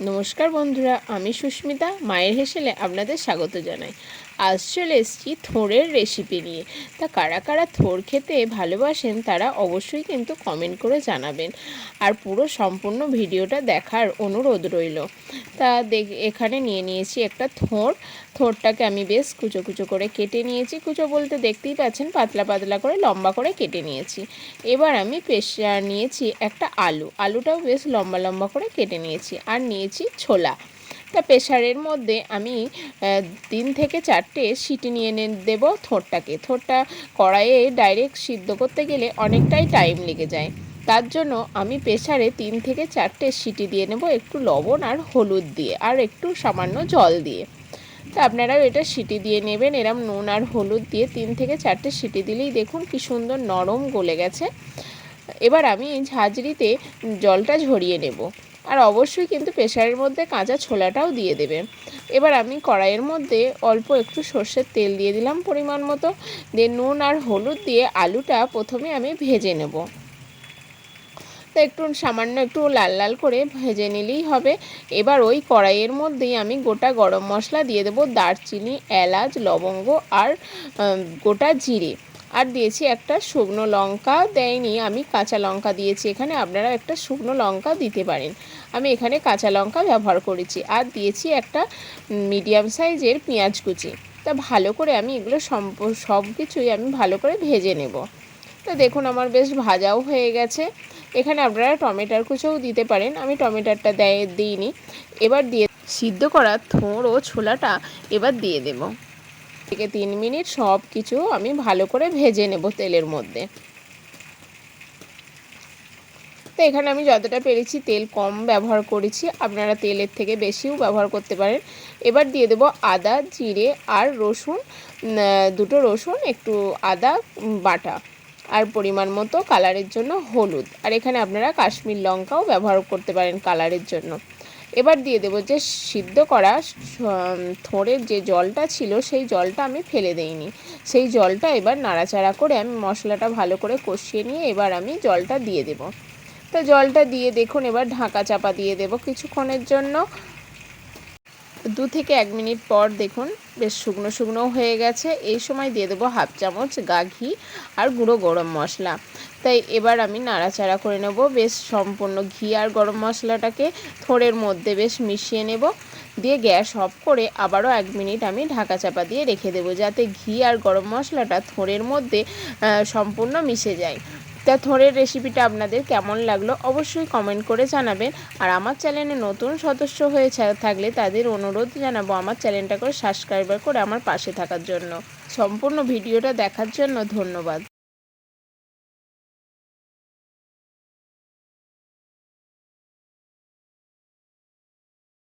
নমস্কার বন্ধুরা আমি সুস্মিতা মায়ের হেসেলে আপনাদের স্বাগত জানাই। আজ চলে এসেছি থোড়ের রেসিপি নিয়ে। তা কারা কারা থোড় খেতে ভালোবাসেন, তারা অবশ্যই কিন্তু কমেন্ট করে জানাবেন। আর পুরো সম্পূর্ণ ভিডিওটা দেখার অনুরোধ রইল। তা দেখ, এখানে নিয়ে নিয়েছি একটা থোড় থোড়টাকে আমি বেশ কুচো কুচো করে কেটে নিয়েছি। কুচো বলতে দেখতেই পাচ্ছেন, পাতলা পাতলা করে লম্বা করে কেটে নিয়েছি। এবার আমি পেশ, নিয়েছি একটা আলু। আলুটাও বেশ লম্বা লম্বা করে কেটে নিয়েছি। আর নিয়েছি ছোলা। তা প্রেশারের মধ্যে আমি তিন থেকে চারটে সিটি নিয়ে দেবো থোরটাকে। থোরটা কড়াইয়ে ডাইরেক্ট সিদ্ধ করতে গেলে অনেকটাই টাইম লেগে যায়। তার জন্য আমি প্রেশারে তিন থেকে চারটে সিটি দিয়ে নেব একটু লবণ আর হলুদ দিয়ে আর একটু সামান্য জল দিয়ে। তা আপনারাও এটা সিটি দিয়ে নেবেন, এরম নুন আর হলুদ দিয়ে তিন থেকে চারটে সিটি দিলেই দেখুন কি সুন্দর নরম গলে গেছে। এবার আমি ঝাঁঝরিতে জলটা ঝরিয়ে নেব। আর অবশ্যই কিন্তু প্রেশারের মধ্যে কাঁচা ছোলাটাও দিয়ে দেবে। এবার আমি কড়াইয়ের মধ্যে অল্প একটু সর্ষের তেল দিয়ে দিলাম পরিমাণ মতো। দিয়ে নুন আর হলুদ দিয়ে আলুটা প্রথমে আমি ভেজে নেব। তো একটু সামান্য একটু লাল লাল করে ভেজে নিলেই হবে। এবার ওই কড়াইয়ের মধ্যেই আমি গোটা গরম মশলা দিয়ে দেবো দারচিনি, এলাচ, লবঙ্গ আর গোটা জিরে। আর দিয়েছি একটা শুকনো লঙ্কা, দেয়নি, আমি কাঁচা লঙ্কা দিয়েছি এখানে আপনারা একটা শুকনো লঙ্কা দিতে পারেন। আমি এখানে কাঁচা লঙ্কা ব্যবহার করেছি আর দিয়েছি একটা মিডিয়াম সাইজের পেঁয়াজ কুচি। তা ভালো করে আমি এগুলো সম্প, সব কিছুই আমি ভালো করে ভেজে নেব। তো দেখুন আমার বেশ ভাজাও হয়ে গেছে। এখানে আপনারা টমেটোর কুচোও দিতে পারেন, আমি টমেটোটা দেয়, দিইনি। এবার দিয়ে, সিদ্ধ করা থোঁড় ও ছোলাটা এবার দিয়ে দেবো। থেকে তিন মিনিট সব কিছু আমি ভালো করে ভেজে নেব তেলের মধ্যে। তো এখানে আমি যতটা পেরেছি তেল কম ব্যবহার করেছি, আপনারা তেলের থেকে বেশিও ব্যবহার করতে পারেন। এবার দিয়ে দেবো আদা, জিরে আর রসুন দুটো রসুন, একটু আদা বাটা আর পরিমাণ মতো কালারের জন্য হলুদ। আর এখানে আপনারা কাশ্মীর লঙ্কাও ব্যবহার করতে পারেন কালারের জন্য। এবার দিয়ে দেবো যে সিদ্ধ করা থোড়ের যে জলটা ছিল সেই জলটা আমি ফেলে দেইনি। সেই জলটা এবার নাড়াচাড়া করে আমি মশলাটা ভালো করে কষিয়ে নিয়ে এবার আমি জলটা দিয়ে দেব। তো জলটা দিয়ে দেখুন এবার ঢাকা চাপা দিয়ে দেব কিছুক্ষণের জন্য। দু থেকে এক মিনিট পর দেখুন বেশ শুকনো শুকনো হয়ে গেছে। এই সময় দিয়ে দেবো হাফ চামচ গা ঘি আর গুঁড়ো গরম মশলা। তাই এবার আমি নাড়াচাড়া করে নেব। বেশ সম্পূর্ণ ঘি আর গরম মশলাটাকে থোড়ের মধ্যে বেশ মিশিয়ে নেব। দিয়ে গ্যাস অফ করে আবারও এক মিনিট আমি ঢাকা চাপা দিয়ে রেখে দেবো যাতে ঘি আর গরম মশলাটা থোড়ের মধ্যে সম্পূর্ণ মিশে যায়। তা থোড়ের রেসিপিটা আপনাদের কেমন লাগল অবশ্যই কমেন্ট করে জানাবেন। আর আমার চ্যানেলে নতুন সদস্য হয়ে থাকলে তাদের অনুরোধ জানাব আমার চ্যানেলটা করে সাবস্ক্রাইবার করে আমার পাশে থাকার জন্য। সম্পূর্ণ ভিডিওটা দেখার জন্য ধন্যবাদ।